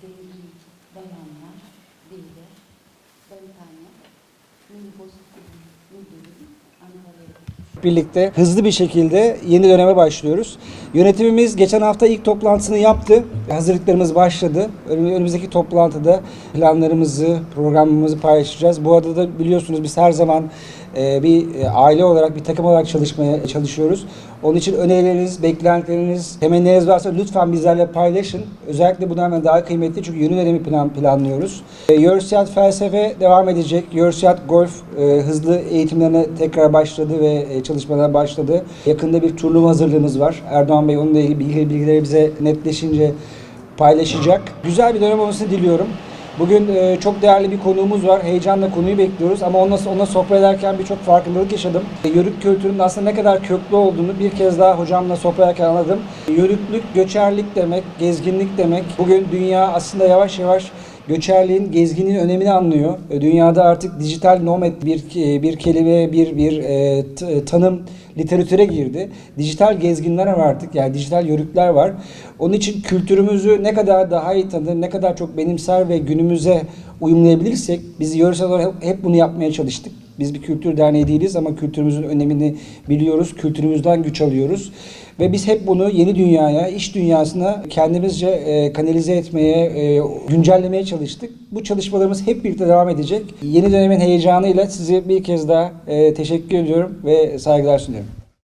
zengin bayanlar de ben minibüs müdürü Ankara'ya birlikte hızlı bir şekilde yeni döneme başlıyoruz. Yönetimimiz geçen hafta ilk toplantısını yaptı. Hazırlıklarımız başladı. Önüm- Önümüzdeki toplantıda planlarımızı, programımızı paylaşacağız. Bu arada da biliyorsunuz biz her zaman e, bir e, aile olarak, bir takım olarak çalışmaya çalışıyoruz. Onun için önerileriniz, beklentileriniz, temennileriniz varsa lütfen bizlerle paylaşın. Özellikle bundan hemen daha kıymetli çünkü yeni dönemi plan, planlıyoruz. E, Yörsiyat felsefe devam edecek. Yörsiyat golf e, hızlı eğitimlerine tekrar başladı ve e, çalışmalara başladı. Yakında bir turnuva hazırlığımız var. Erdoğan Bey onunla ilgili bilgi, bilgileri bize netleşince paylaşacak. Güzel bir dönem olmasını diliyorum. Bugün e, çok değerli bir konuğumuz var. Heyecanla konuyu bekliyoruz ama onunla, onunla sohbet ederken birçok farkındalık yaşadım. E, Yörük kültürünün aslında ne kadar köklü olduğunu bir kez daha hocamla sohbet ederken anladım. Yörüklük, göçerlik demek, gezginlik demek. Bugün dünya aslında yavaş yavaş göçerliğin, gezginin önemini anlıyor. E, Dünyada artık dijital nomad bir bir kelime, bir bir e, t- tanım literatüre girdi. Dijital gezginler var artık. Yani dijital yörükler var. Onun için kültürümüzü ne kadar daha iyi tanır, ne kadar çok benimser ve günümüze uyumlayabilirsek biz yöresel olarak hep bunu yapmaya çalıştık. Biz bir kültür derneği değiliz ama kültürümüzün önemini biliyoruz. Kültürümüzden güç alıyoruz. Ve biz hep bunu yeni dünyaya, iş dünyasına kendimizce e, kanalize etmeye, e, güncellemeye çalıştık. Bu çalışmalarımız hep birlikte devam edecek. Yeni dönemin heyecanıyla size bir kez daha e, teşekkür ediyorum ve saygılar sunuyorum.